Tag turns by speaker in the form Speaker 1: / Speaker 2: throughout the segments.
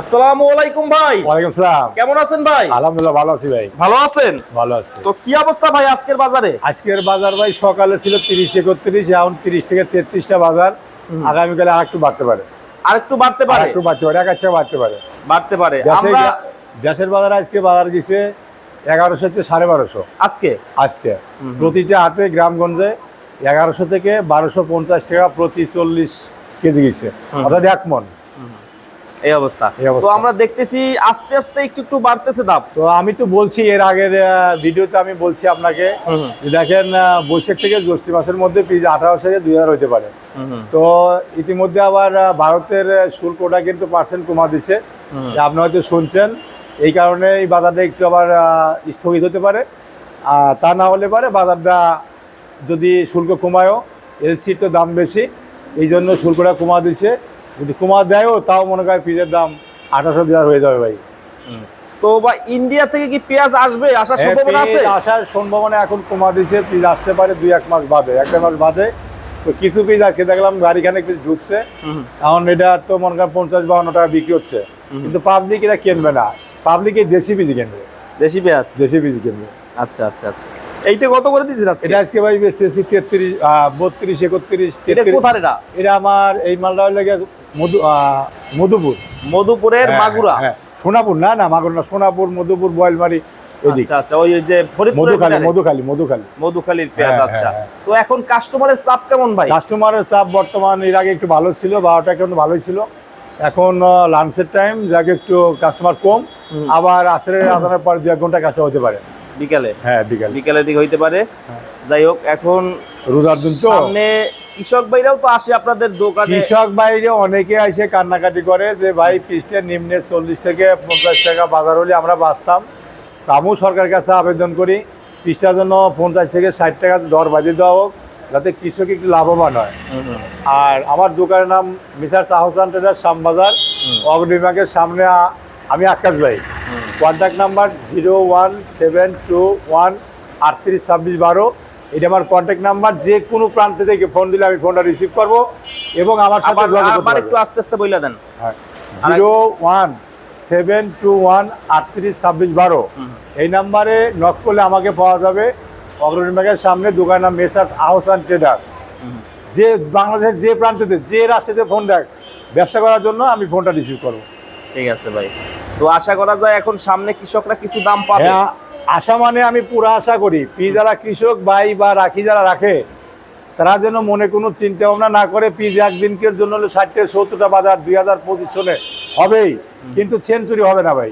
Speaker 1: আসসালামু আলাইকুম ভাই।
Speaker 2: ওয়ালাইকুম সালাম।
Speaker 1: কেমন আছেন ভাই?
Speaker 2: আলহামদুলিল্লাহ ভালো আছি ভাই।
Speaker 1: ভালো আছেন?
Speaker 2: ভালো আছি।
Speaker 1: তো কি অবস্থা ভাই আজকের বাজারে?
Speaker 2: আজকের বাজার ভাই সকালে ছিল তিরিশ একত্রিশ এখন তিরিশ থেকে তেত্রিশটা বাজার। আগামীকালে আর একটু বাড়তে পারে।
Speaker 1: আর একটু বাড়তে পারে?
Speaker 2: একটু বাড়তে পারে এক আচ্ছা বাড়তে পারে।
Speaker 1: বাড়তে পারে। আমরা
Speaker 2: দেশের বাজার আজকে বাজার গেছে এগারোশো থেকে সাড়ে বারোশো।
Speaker 1: আজকে?
Speaker 2: আজকে। প্রতিটা হাতে গ্রামগঞ্জে এগারোশো থেকে বারোশো পঞ্চাশ টাকা প্রতি চল্লিশ কেজি গেছে। অর্থাৎ এক মন।
Speaker 1: এই অবস্থা। তো আমরা দেখতেছি আস্তে আস্তে একটু একটু বাড়তেছে দাম
Speaker 2: তো আমি তো বলছি এর আগের ভিডিওতে আমি বলছি আপনাকে দেখেন বৈশাখ থেকে জ্যৈষ্ঠ মাসের মধ্যে পিজ আঠারোশো থেকে দুই হাজার হতে পারে। তো ইতিমধ্যে আবার ভারতের শুল্কটা কিন্তু পার্সেন্ট কমা দিচ্ছে আপনি হয়তো শুনছেন এই কারণে এই বাজারটা একটু আবার স্থগিত হতে পারে। আর তা না হলে পারে বাজারটা যদি শুল্ক কমায়ও এলসির তো দাম বেশি এই জন্য শুল্কটা কমা দিচ্ছে যদি কমা দেয়ও তাও মনে করেন পিজের দাম আঠারোশো দেওয়ার হয়ে যাবে ভাই।
Speaker 1: তো বা ইন্ডিয়া থেকে কি পেঁয়াজ আসবে? আসার
Speaker 2: হ্যাঁ,
Speaker 1: সম্ভাবনা আছে?
Speaker 2: আসার সম্ভাবনা এখন কমা দিয়েছে পিস আসতে পারে দুই এক মাস বাদে এক মাস বাদে। তো কিছু পিস আজকে দেখলাম গাড়িখানে পিস ঢুকছে। এখন এটা তো মনে করেন পঞ্চাশ বাহান্ন টাকা বিক্রি হচ্ছে। কিন্তু পাবলিক এটা কিনবে না। পাবলিক এই দেশি পিস কিনবে।
Speaker 1: দেশি পেঁয়াজ?
Speaker 2: দেশি পিস কিনবে।
Speaker 1: আচ্ছা আচ্ছা আচ্ছা। এইটা কত করে দিচ্ছেন আজকে?
Speaker 2: এটা আজকে ভাই বেচতেছি তেত্রিশ বত্রিশ একত্রিশ
Speaker 1: এটা কোথায় এটা?
Speaker 2: এটা আমার এই মালটা হলে গিয়ে মধু মধুপুর।
Speaker 1: মধুপুরের
Speaker 2: হ্যাঁ,
Speaker 1: মাগুরা
Speaker 2: হ্যাঁ, সোনাপুর না না মাগুর না সোনাপুর মধুপুর বয়লমারি
Speaker 1: আচ্ছা আচ্ছা ওই যে
Speaker 2: মধুখালী মধুখালী মধুখালী।
Speaker 1: মধুখালীর পেঁয়াজ
Speaker 2: হ্যাঁ,
Speaker 1: আচ্ছা।
Speaker 2: হ্যাঁ,
Speaker 1: তো এখন কাস্টমারের চাপ কেমন ভাই?
Speaker 2: কাস্টমারের চাপ বর্তমান এর আগে একটু ভালো ছিল বারোটা এখন ভালোই ছিল। এখন লাঞ্চের টাইম যাকে একটু কাস্টমার কম। আবার আসরের পর দু এক ঘণ্টা কাস্টমার হতে পারে।
Speaker 1: বিকালে?
Speaker 2: হ্যাঁ বিকাল।
Speaker 1: বিকালের দিকে হইতে পারে। যাই হোক এখন
Speaker 2: রোজার দিন তো।
Speaker 1: সামনে কৃষক ভাইরাও তো আসে আপনাদের দোকানে।
Speaker 2: কৃষক বাইরে অনেকে আসে কান্নাকাটি করে যে ভাই পিসটা নিম্নে চল্লিশ থেকে পঞ্চাশ টাকা বাজার হলে আমরা বাঁচতাম। তা আমিও সরকারের কাছে আবেদন করি পিসটার জন্য পঞ্চাশ থেকে ষাট টাকা দর বাজিয়ে দেওয়া হোক যাতে কৃষক একটু লাভবান হয়। আর আমার দোকানের নাম মিসার সাহসান ট্রেডার শ্যামবাজার। অগ্নিমাকের সামনে আমি আকাশ ভাই। Contact number zero one seven two one আটত্রিশ ছাব্বিশ বারো। এটা আমার কন্ট্যাক্ট নাম্বার যে কোনো প্রান্ত থেকে ফোন দিলে আমি ফোনটা রিসিভ করব এবং আমার সাথে
Speaker 1: আবার
Speaker 2: যোগাযোগ
Speaker 1: আবার
Speaker 2: করতে
Speaker 1: একটু আস্তে আস্তে বইলা দেন।
Speaker 2: Zero one seven two one আটত্রিশ ছাব্বিশ বারো। এই নাম্বারে নক করলে আমাকে পাওয়া যাবে। অগ্রণীবাগের সামনে দোকান নাম মেসার্স আহসান ট্রেডার্স। যে বাংলাদেশের যে প্রান্তেতে যে রাষ্ট্রেতে ফোন দেখ ব্যবসা করার জন্য আমি ফোনটা রিসিভ করব।
Speaker 1: ঠিক আছে ভাই। তো আশা করা যায় এখন সামনে কৃষকরা কিছু দাম পাবে।
Speaker 2: হ্যাঁ আশা মানে আমি পুরা আশা করি। পি যারা কৃষক ভাই বা রাখি যারা রাখে তারা যেন মনে কোনো চিন্তা ভাবনা না করে পিজ একদিনকের জন্য হলে ষাট থেকে সত্তরটা বাজার দুই হাজার পঁচিশ সনে হবেই। কিন্তু সেঞ্চুরি হবে না ভাই।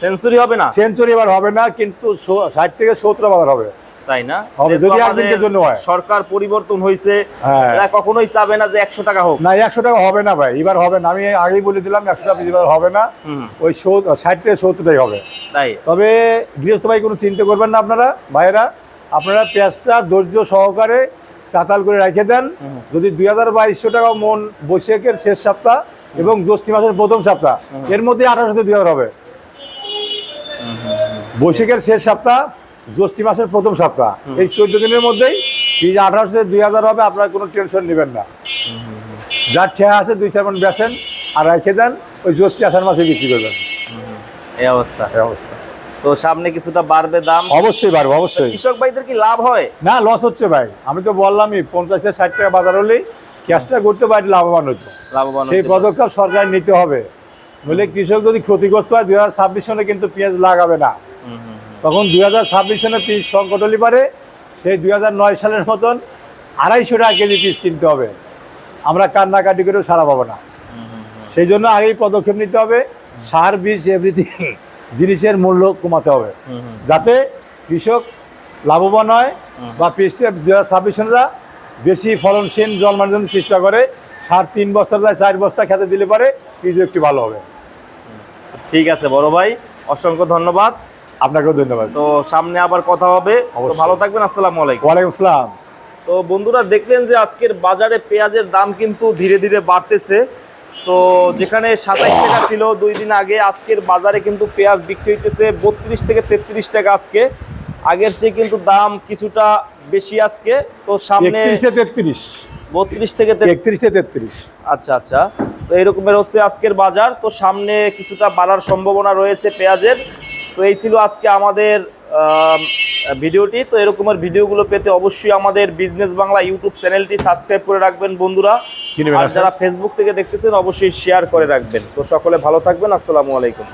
Speaker 1: সেঞ্চুরি হবে না?
Speaker 2: সেঞ্চুরি এবার হবে না কিন্তু ষাট থেকে সত্তর বাজার হবে।
Speaker 1: তাই না?
Speaker 2: যদি একদিনের জন্য হয়।
Speaker 1: সরকার পরিবর্তন হয়েছে
Speaker 2: হ্যাঁ।
Speaker 1: এরা কখনোই চাবে না যে একশো টাকা হোক।
Speaker 2: না একশো টাকা হবে না ভাই এবার হবে না। আমি আগেই বলে দিলাম একশো টাকা এবার হবে না। ওই ষাট থেকে সত্তরটাই হবে।
Speaker 1: তাই।
Speaker 2: তবে গৃহস্থ ভাই কোনো চিন্তা করবেন না আপনারা ভাইয়েরা আপনারা পেঁয়াজটা ধৈর্য সহকারে চাতাল করে রেখে দেন। যদি দুই হাজার বাইশশো টাকা মন বৈশাখের শেষ সপ্তাহ এবং জ্যৈষ্ঠী মাসের প্রথম সপ্তাহ এর মধ্যে আঠারোশো দুই হাজার হবে। বৈশাখের শেষ সপ্তাহ জ্যৈষ্ঠী মাসের প্রথম সপ্তাহ। এই চোদ্দ দিনের মধ্যেই পিজ আঠারোশো থেকে দুই হাজার হবে আপনার কোনো টেনশন নেবেন না। যার ঠেয়া আছে দুই চার মন বেচেন আর রেখে দেন ওই জ্যৈষ্ঠী আষাঢ় মাসে বিক্রি করবেন।
Speaker 1: এই অবস্থা।
Speaker 2: এই অবস্থা।
Speaker 1: তো সামনে কিছুটা বাড়বে দাম?
Speaker 2: অবশ্যই পারব অবশ্যই।
Speaker 1: কৃষক ভাইদের কি লাভ হয়?
Speaker 2: না লস হচ্ছে ভাই। আমি তো বললামই পঞ্চাশ থেকে ষাট টাকা বাজার হলেই ক্যাশটা করতে পারি লাভবান হতো
Speaker 1: লাভবান
Speaker 2: সেই পদক্ষেপ সরকার নিতে হবে। নইলে কৃষক যদি ক্ষতিগ্রস্ত হয় দুই হাজার ছাব্বিশ সনে কিন্তু পেঁয়াজ লাগাবে না। তখন দুই হাজার ছাব্বিশ সনে পিস সংকট হলে পারে, সেই দুই হাজার নয় সালের মতন আড়াইশো টাকা কেজি পিস কিনতে হবে। আমরা কান্নাকাটি করেও সারা পাবো না। সেই জন্য আগেই পদক্ষেপ নিতে হবে, সার, বীজ এভরিথিং জিনিসের মূল্য কমাতে হবে। যাতে কৃষক লাভবান হয় বা পিসটা দু হাজার ছাব্বিশ সনে বেশি ফলনশীল জন্মানোর জন্য চেষ্টা করে, সার তিন বস্তা যায় চার বস্তা খেতে দিলে পারে পিস একটু ভালো হবে।
Speaker 1: ঠিক আছে বড় ভাই, অসংখ্য ধন্যবাদ।
Speaker 2: আপনাকেও ধন্যবাদ।
Speaker 1: তো সামনে আবার কথা হবে। তো ভালো থাকবেন আসসালামু আলাইকুম।
Speaker 2: ওয়ালাইকুম আসসালাম।
Speaker 1: তো বন্ধুরা দেখলেন যে আজকের বাজারে পেঁয়াজের দাম কিন্তু ধীরে ধীরে বাড়তেছে। তো যেখানে সাতাইশ টাকা ছিল দুই দিন আগে আজকের বাজারে কিন্তু পেঁয়াজ বিক্রি হইতেছে বত্রিশ থেকে তেত্রিশ টাকা আজকে। আগের চেয়ে কিন্তু দাম কিছুটা বেশি আজকে। তো সামনে
Speaker 2: তেত্রিশ।
Speaker 1: বত্রিশ থেকে তে-
Speaker 2: একত্রিশ তেত্রিশ।
Speaker 1: আচ্ছা আচ্ছা। তো এরকমের হচ্ছে আজকের বাজার। তো সামনে কিছুটা বাড়ার সম্ভাবনা রয়েছে পেঁয়াজের। তো এই ছিল আজকে আমাদের আম, ভিডিওটি। তো এরকমের ভিডিওগুলো পেতে অবশ্যই আমাদের বিজনেস বাংলা ইউটিউব চ্যানেলটি সাবস্ক্রাইব করে রাখবেন বন্ধুরা। আর? যারা ফেসবুক থেকে দেখতেছেন অবশ্যই শেয়ার করে রাখবেন। তো সকলে ভালো থাকবেন। আসসালামু আলাইকুম।